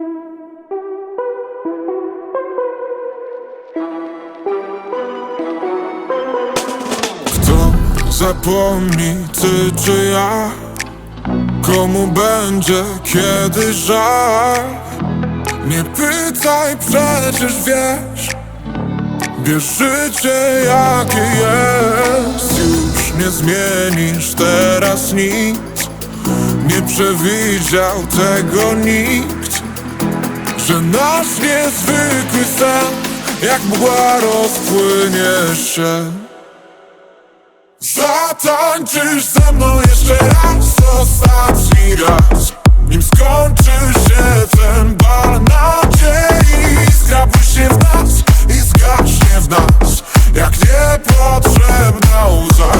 Kto zapomni, ty czy ja? Komu będzie kiedy żal? Nie pytaj, przecież wiesz Bierz życie jakie jest Już nie zmienisz teraz nic Nie przewidział tego nikt Że nasz niezwykły sen Jak mgła rozpłynie się. Zatańczysz ze mną jeszcze raz, ostatni raz. Nim skończy się ten bal nadziei Skrapuj się w nas i zgaśnie w nas. Jak niepotrzebna łza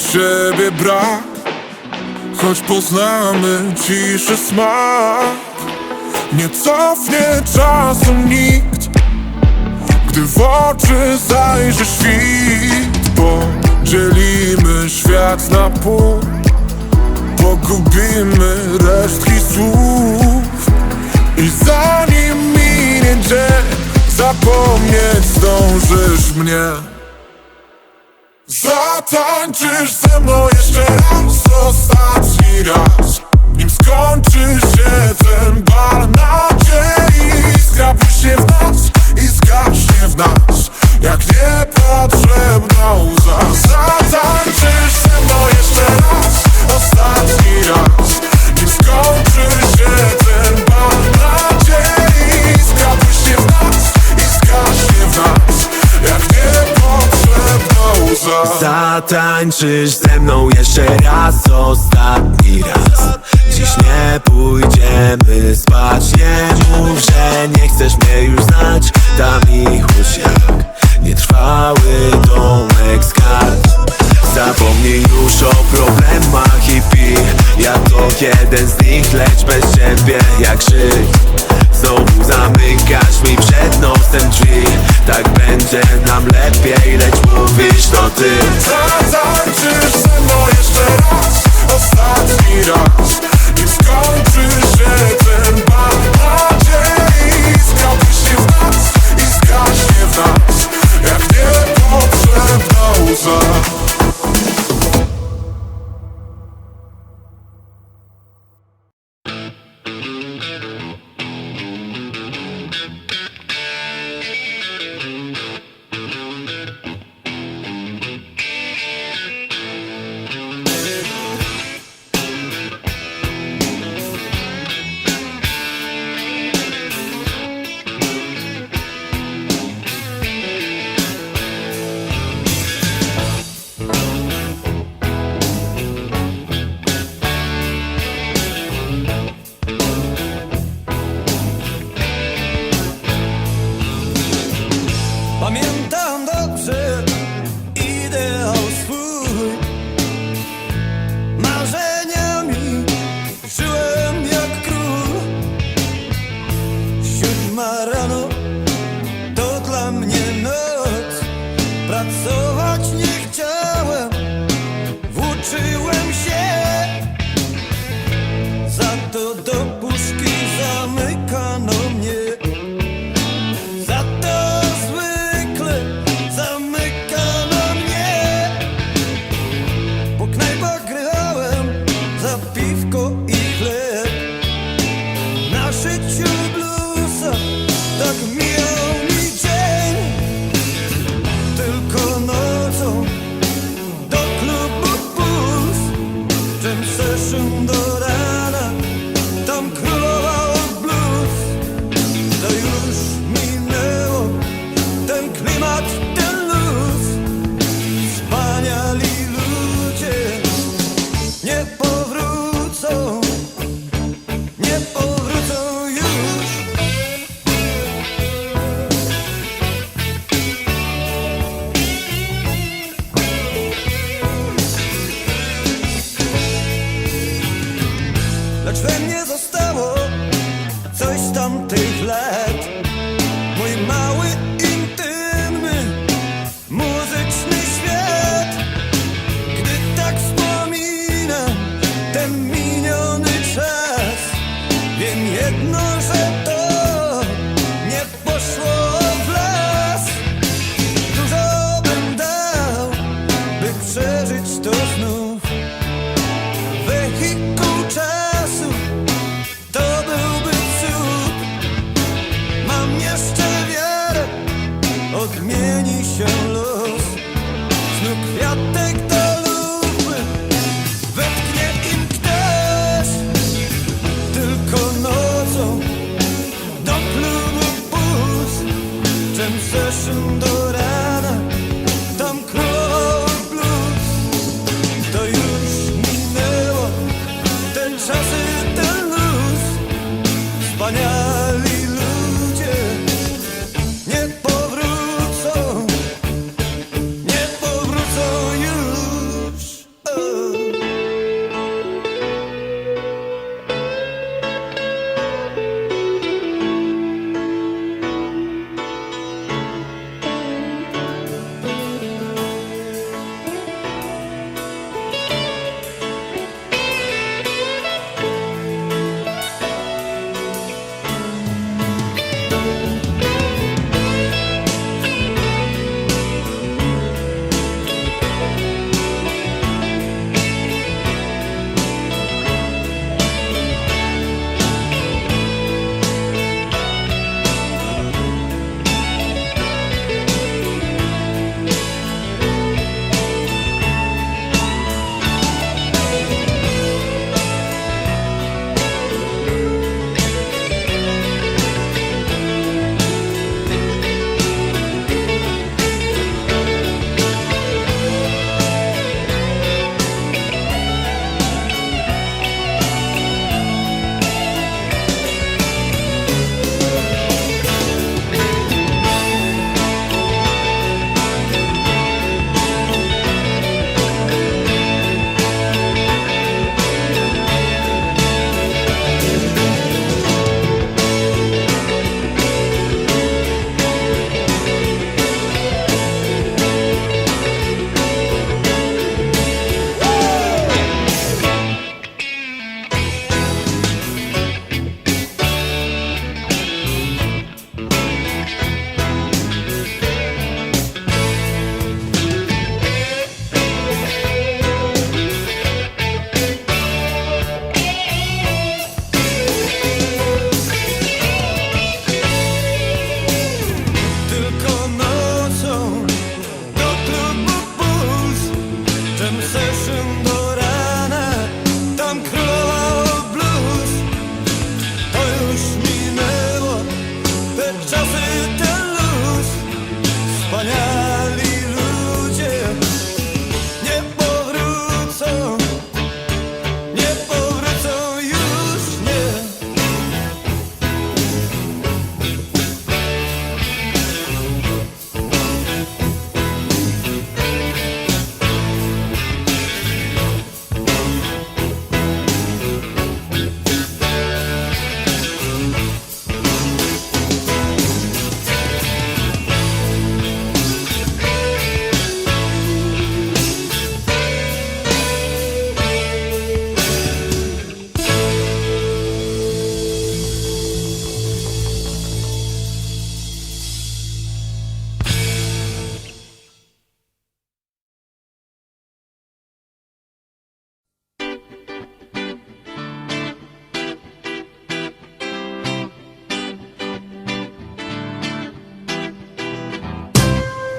siebie brak. Choć poznamy ciszy smak. Nie cofnie czasu nikt Gdy w oczy zajrzy świt. Podzielimy świat na pół Pogubimy resztki słów. I zanim minie dzień Zapomnieć zdążysz mnie Zatańczysz ze mną jeszcze raz, ostatni raz. Nim skończy się ten łza Zatańczysz ze mną jeszcze raz, ostatni raz. Dziś nie pójdziemy spać Nie mów, że nie chcesz mnie już znać. Dam ich jak nietrwały domek z kart Zapomnij już o problemach i pij. Ja to jeden z nich, lecz bez ciebie jak krzyk Znowu zamykasz mi przed nosem drzwi. Tak będzie nam lepiej, lecz mówisz to ty Hem sözün dörer T flat. We Sonia. czasy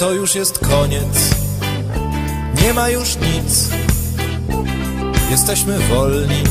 to już jest koniec, nie ma już nic, jesteśmy wolni.